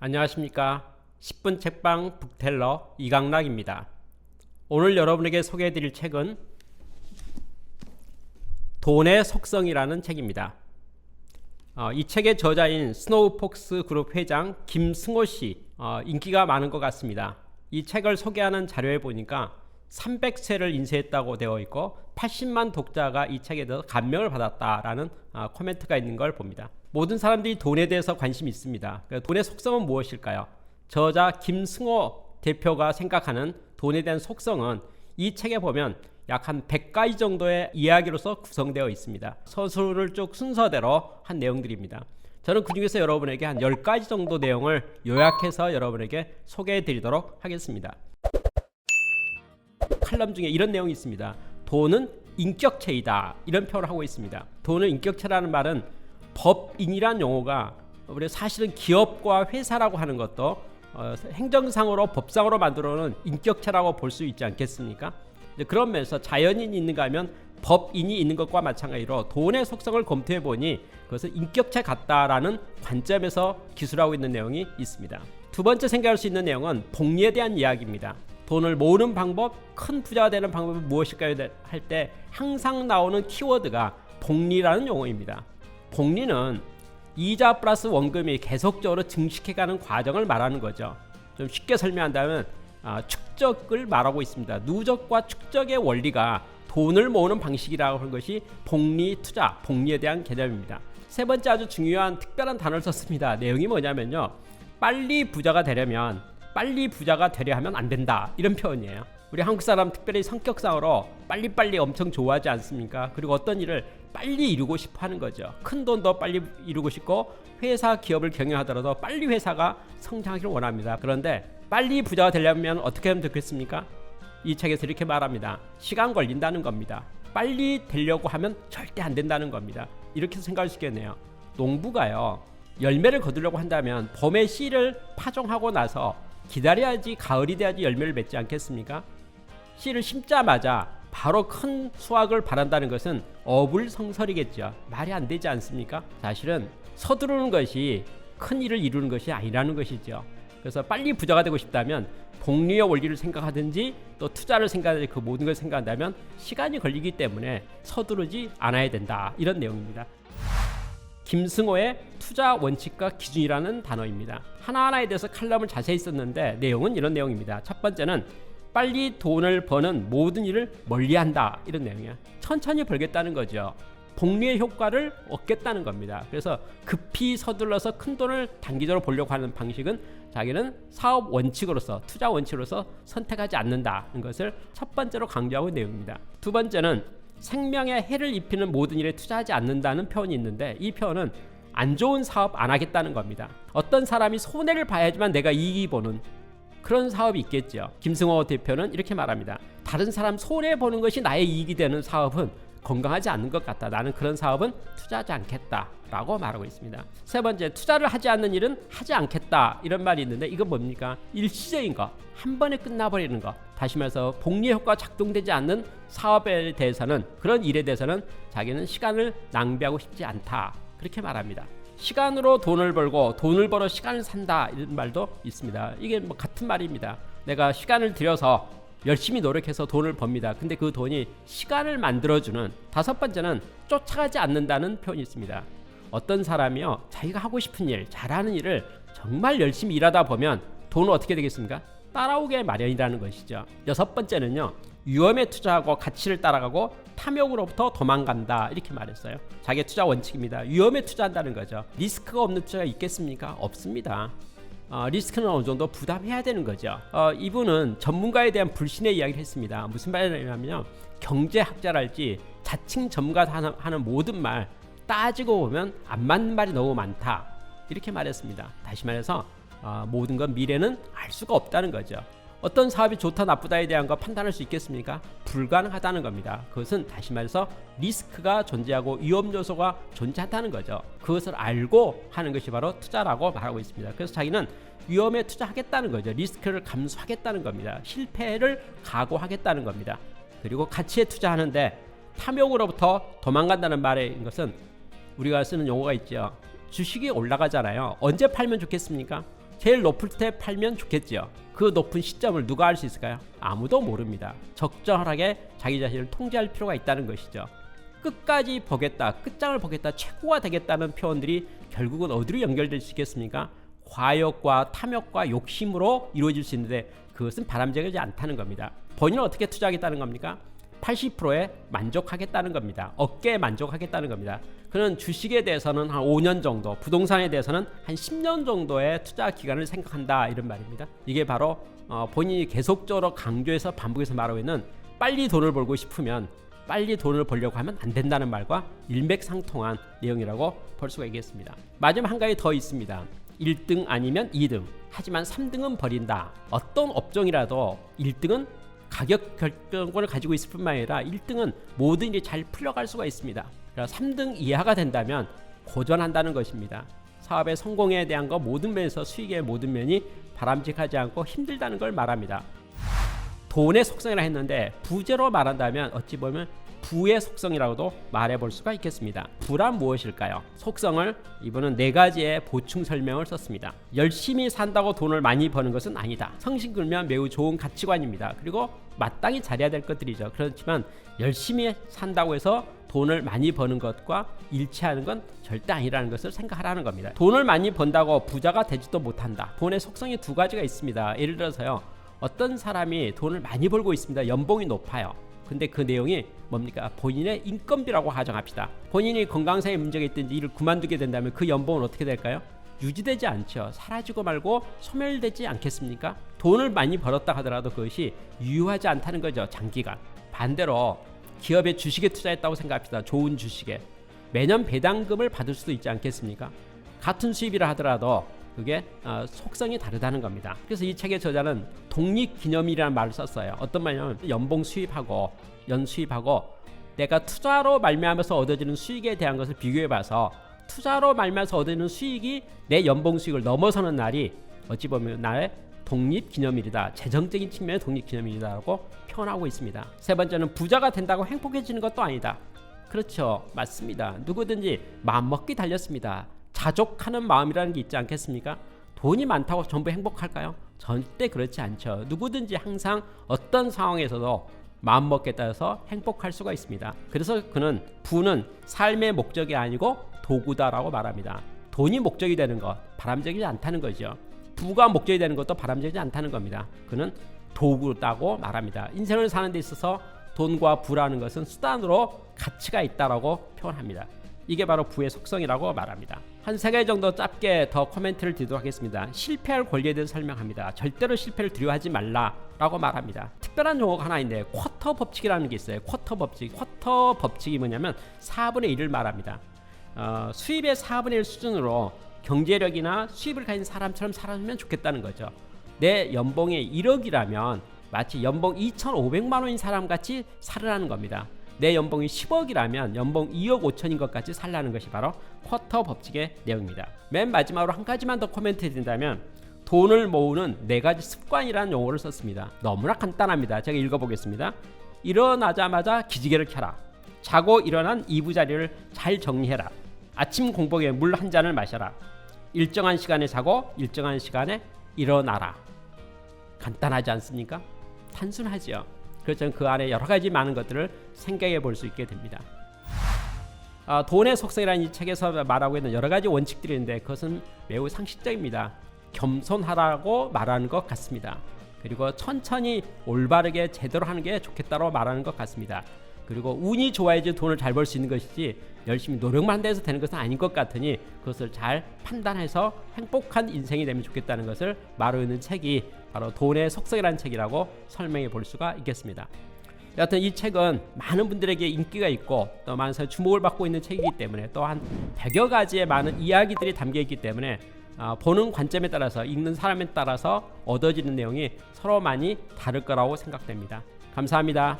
안녕하십니까. 10분 책방 북텔러 이강락입니다. 오늘 여러분에게 소개해 드릴 책은 돈의 속성이라는 책입니다. 어, 이 책의 저자인 스노우폭스 그룹 회장 김승호 씨 어, 인기가 많은 것 같습니다. 이 책을 소개하는 자료에 보니까 300세를 인쇄했다고 되어 있고 80만 독자가 이 책에 대해서 감명을 받았다라는 아, 코멘트가 있는 걸 봅니다. 모든 사람들이 돈에 대해서 관심이 있습니다. 그러니까 돈의 속성은 무엇일까요? 저자 김승호 대표가 생각하는 돈에 대한 속성은 이 책에 보면 약 한 100가지 정도의 이야기로서 구성되어 있습니다. 서술을 쭉 순서대로 한 내용들입니다. 저는 그 중에서 여러분에게 한 10가지 정도 내용을 요약해서 여러분에게 소개해 드리도록 하겠습니다. 칼럼 중에 이런 내용이 있습니다. 돈은 인격체이다. 이런 표현을 하고 있습니다. 돈은 인격체라는 말은 법인이란 용어가 우리 사실은 기업과 회사라고 하는 것도 어, 행정상으로 법상으로 만들어놓은 인격체라고 볼 수 있지 않겠습니까? 그런 면에서 자연인이 있는가 하면 법인이 있는 것과 마찬가지로 돈의 속성을 검토해 보니 그것은 인격체 같다라는 관점에서 기술하고 있는 내용이 있습니다. 두 번째 생각할 수 있는 내용은 복리에 대한 이야기입니다. 돈을 모으는 방법, 큰 부자가 되는 방법이 무엇일까요? 할 때 항상 나오는 키워드가 복리라는 용어입니다. 복리는 이자 플러스 원금이 계속적으로 증식해가는 과정을 말하는 거죠. 좀 쉽게 설명한다면 아, 축적을 말하고 있습니다. 누적과 축적의 원리가 돈을 모으는 방식이라고 하는 것이 복리 투자, 복리에 대한 개념입니다. 세 번째 아주 중요한 특별한 단어를 썼습니다. 내용이 뭐냐면요. 빨리 부자가 되려면 빨리 부자가 되려 하면 안 된다. 이런 표현이에요. 우리 한국 사람 특별히 성격상으로 빨리빨리 엄청 좋아하지 않습니까? 그리고 어떤 일을 빨리 이루고 싶어 하는 거죠. 큰 돈도 빨리 이루고 싶고 회사 기업을 경영하더라도 빨리 회사가 성장하기를 원합니다. 그런데 빨리 부자가 되려면 어떻게 하면 좋겠습니까? 이 책에서 이렇게 말합니다. 시간 걸린다는 겁니다. 빨리 되려고 하면 절대 안 된다는 겁니다. 이렇게 생각할 수 있겠네요. 농부가요. 열매를 거두려고 한다면 봄에 씨를 파종하고 나서 기다려야지 가을이 돼야지 열매를 맺지 않겠습니까? 씨를 심자마자 바로 큰 수확을 바란다는 것은 어불성설이겠죠. 말이 안 되지 않습니까? 사실은 서두르는 것이 큰 일을 이루는 것이 아니라는 것이죠. 그래서 빨리 부자가 되고 싶다면 복리의 원리를 생각하든지 또 투자를 생각하든지 그 모든 걸 생각한다면 시간이 걸리기 때문에 서두르지 않아야 된다. 이런 내용입니다. 김승호의 투자 원칙과 기준이라는 단어입니다. 하나하나에 대해서 칼럼을 자세히 썼는데 내용은 이런 내용입니다. 첫 번째는 빨리 돈을 버는 모든 일을 멀리한다 이런 내용이야. 천천히 벌겠다는 거죠. 복리의 효과를 얻겠다는 겁니다. 그래서 급히 서둘러서 큰 돈을 단기적으로 보려고 하는 방식은 자기는 사업 원칙으로서 투자 원칙으로서 선택하지 않는다는 것을 첫 번째로 강조하고 내용입니다. 두 번째는 생명에 해를 입히는 모든 일에 투자하지 않는다는 표현이 있는데 이 표현은 안 좋은 사업 안 하겠다는 겁니다. 어떤 사람이 손해를 봐야지만 내가 이익이 보는 그런 사업이 있겠죠. 김승호 대표는 이렇게 말합니다. 다른 사람 손해 보는 것이 나의 이익이 되는 사업은 건강하지 않는 것 같다. 나는 그런 사업은 투자하지 않겠다 라고 말하고 있습니다. 세 번째, 투자를 하지 않는 일은 하지 않겠다. 이런 말이 있는데 이건 뭡니까? 일시적인 거. 한 번에 끝나버리는 거. 다시 말해서 복리 효과 작동되지 않는 사업에 대해서는 그런 일에 대해서는 자기는 시간을 낭비하고 싶지 않다. 그렇게 말합니다. 시간으로 돈을 벌고 돈을 벌어 시간을 산다 이런 말도 있습니다. 이게 뭐 같은 말입니다. 내가 시간을 들여서 열심히 노력해서 돈을 법니다. 근데 그 돈이 시간을 만들어주는 다섯 번째는 쫓아가지 않는다는 표현이 있습니다. 어떤 사람이요 자기가 하고 싶은 일, 잘하는 일을 정말 열심히 일하다 보면 돈은 어떻게 되겠습니까? 따라오게 마련이라는 것이죠. 여섯 번째는요 위험에 투자하고 가치를 따라가고 탐욕으로부터 도망간다 이렇게 말했어요. 자기 투자 원칙입니다. 위험에 투자한다는 거죠. 리스크가 없는 투자가 있겠습니까? 없습니다. 어, 리스크는 어느 정도 부담해야 되는 거죠. 어, 이분은 전문가에 대한 불신의 이야기를 했습니다. 무슨 말이냐면요. 경제학자랄지 자칭 전문가 하는, 하는 모든 말 따지고 보면 안 맞는 말이 너무 많다. 이렇게 말했습니다. 다시 말해서 어, 모든 건 미래는 알 수가 없다는 거죠. 어떤 사업이 좋다 나쁘다에 대한 거 판단할 수 있겠습니까? 불가능하다는 겁니다. 그것은 다시 말해서 리스크가 존재하고 위험 요소가 존재한다는 거죠. 그것을 알고 하는 것이 바로 투자라고 말하고 있습니다. 그래서 자기는 위험에 투자하겠다는 거죠. 리스크를 감수하겠다는 겁니다. 실패를 각오하겠다는 겁니다. 그리고 가치에 투자하는데 탐욕으로부터 도망간다는 말인 것은 우리가 쓰는 용어가 있죠. 주식이 올라가잖아요. 언제 팔면 좋겠습니까? 제일 높을 때 팔면 좋겠죠. 그 높은 시점을 누가 알 수 있을까요? 아무도 모릅니다. 적절하게 자기 자신을 통제할 필요가 있다는 것이죠. 끝까지 보겠다, 끝장을 보겠다, 최고가 되겠다는 표현들이 결국은 어디로 연결될 수 있겠습니까? 과욕과 탐욕과 욕심으로 이루어질 수 있는데 그것은 바람직하지 않다는 겁니다. 본인은 어떻게 투자하겠다는 겁니까? 80%에 만족하겠다는 겁니다. 어깨에 만족하겠다는 겁니다. 그는 주식에 대해서는 한 5년 정도, 부동산에 대해서는 한 10년 정도의 투자 기간을 생각한다 이런 말입니다. 이게 바로 어, 본인이 계속적으로 강조해서 반복해서 말하고 있는 빨리 돈을 벌고 싶으면 빨리 돈을 벌려고 하면 안 된다는 말과 일맥상통한 내용이라고 볼 수가 있겠습니다. 마지막 한 가지 더 있습니다. 1등 아니면 2등. 하지만 3등은 버린다. 어떤 업종이라도 1등은 가격 결정권을 가지고 있을 뿐만 아니라 1등은 모든 일이 잘 풀려갈 수가 있습니다. 그래서 3등 이하가 된다면 고전한다는 것입니다. 사업의 성공에 대한 거 모든 면에서 수익의 모든 면이 바람직하지 않고 힘들다는 걸 말합니다. 돈의 속성이라 했는데 부제로 말한다면 어찌 보면 부의 속성이라고도 말해볼 수가 있겠습니다. 부란 무엇일까요? 속성을 이분은 네 가지의 보충 설명을 썼습니다. 열심히 산다고 돈을 많이 버는 것은 아니다. 성신 끌면 매우 좋은 가치관입니다. 그리고 마땅히 잘해야 될 것들이죠. 그렇지만 열심히 산다고 해서 돈을 많이 버는 것과 일치하는 건 절대 아니라는 것을 생각하라는 겁니다. 돈을 많이 번다고 부자가 되지도 못한다. 돈의 속성이 두 가지가 있습니다. 예를 들어서요. 어떤 사람이 돈을 많이 벌고 있습니다. 연봉이 높아요. 근데 그 내용이 뭡니까? 본인의 인건비라고 가정합시다. 본인이 건강상의 문제가 있든지 일을 그만두게 된다면 그 연봉은 어떻게 될까요? 유지되지 않죠. 사라지고 말고 소멸되지 않겠습니까? 돈을 많이 벌었다 하더라도 그것이 유효하지 않다는 거죠. 장기간. 반대로 기업의 주식에 투자했다고 생각합시다. 좋은 주식에 매년 배당금을 받을 수도 있지 않겠습니까? 같은 수입이라 하더라도 그게 어, 속성이 다르다는 겁니다. 그래서 이 책의 저자는 독립기념이라는 말을 썼어요. 어떤 말이냐면 연봉 수입하고 연 수입하고 내가 투자로 말미암아서 얻어지는 수익에 대한 것을 비교해봐서 투자로 말미암아서 얻어지는 수익이 내 연봉 수익을 넘어서는 날이 어찌 보면 나의 독립기념일이다. 재정적인 측면의 독립기념일이다라고 표현하고 있습니다. 세 번째는 부자가 된다고 행복해지는 것도 아니다. 그렇죠. 맞습니다. 누구든지 마음먹기 달렸습니다. 자족하는 마음이라는 게 있지 않겠습니까? 돈이 많다고 전부 행복할까요? 절대 그렇지 않죠. 누구든지 항상 어떤 상황에서도 마음먹기에 따라서 행복할 수가 있습니다. 그래서 그는 부는 삶의 목적이 아니고 도구다라고 말합니다. 돈이 목적이 되는 것 바람직이지 않다는 거죠. 부가 목적이 되는 것도 바람직이지 않다는 겁니다. 그는 도구다고 말합니다. 인생을 사는 데 있어서 돈과 부라는 것은 수단으로 가치가 있다라고 표현합니다. 이게 바로 부의 속성이라고 말합니다. 한세 가지 정도 짧게 더 코멘트를 드리도록 하겠습니다. 실패할 권리에 대해서 설명합니다. 절대로 실패를 두려워하지 말라라고 말합니다. 특별한 용어가 하나 있는데 쿼터 법칙이라는 게 있어요. 쿼터 법칙. 쿼터 법칙이 뭐냐면 4분의 1을 말합니다. 어, 수입의 4분의 1 수준으로 경제력이나 수입을 가진 사람처럼 살아주면 좋겠다는 거죠. 내 연봉이 1억이라면 마치 연봉 2,500만 원인 사람 같이 살으라는 겁니다. 내 연봉이 10억이라면 연봉 2억 5천인 것 같이 살라는 것이 바로 쿼터 법칙의 내용입니다. 맨 마지막으로 한 가지만 더 코멘트 드린다면 돈을 모으는 네 가지 습관이라는 용어를 썼습니다. 너무나 간단합니다. 제가 읽어보겠습니다. 일어나자마자 기지개를 켜라. 자고 일어난 이부자리를 잘 정리해라. 아침 공복에 물 한 잔을 마셔라. 일정한 시간에 자고 일정한 시간에 일어나라. 간단하지 않습니까? 단순하지요. 그렇지만 그 안에 여러 가지 많은 것들을 생각해 볼 수 있게 됩니다. 아, 돈의 속성이라는 이 책에서 말하고 있는 여러 가지 원칙들이 있는데 그것은 매우 상식적입니다. 겸손하라고 말하는 것 같습니다. 그리고 천천히 올바르게 제대로 하는 게 좋겠다고 말하는 것 같습니다. 그리고 운이 좋아야지 돈을 잘 벌 수 있는 것이지 열심히 노력만 해서 되는 것은 아닌 것 같으니 그것을 잘 판단해서 행복한 인생이 되면 좋겠다는 것을 말하고 있는 책이 바로 돈의 속성이라는 책이라고 설명해 볼 수가 있겠습니다. 여하튼 이 책은 많은 분들에게 인기가 있고 또 많은 사람의 주목을 받고 있는 책이기 때문에 또 한 100여 가지의 많은 이야기들이 담겨 있기 때문에 어, 보는 관점에 따라서 읽는 사람에 따라서 얻어지는 내용이 서로 많이 다를 거라고 생각됩니다. 감사합니다.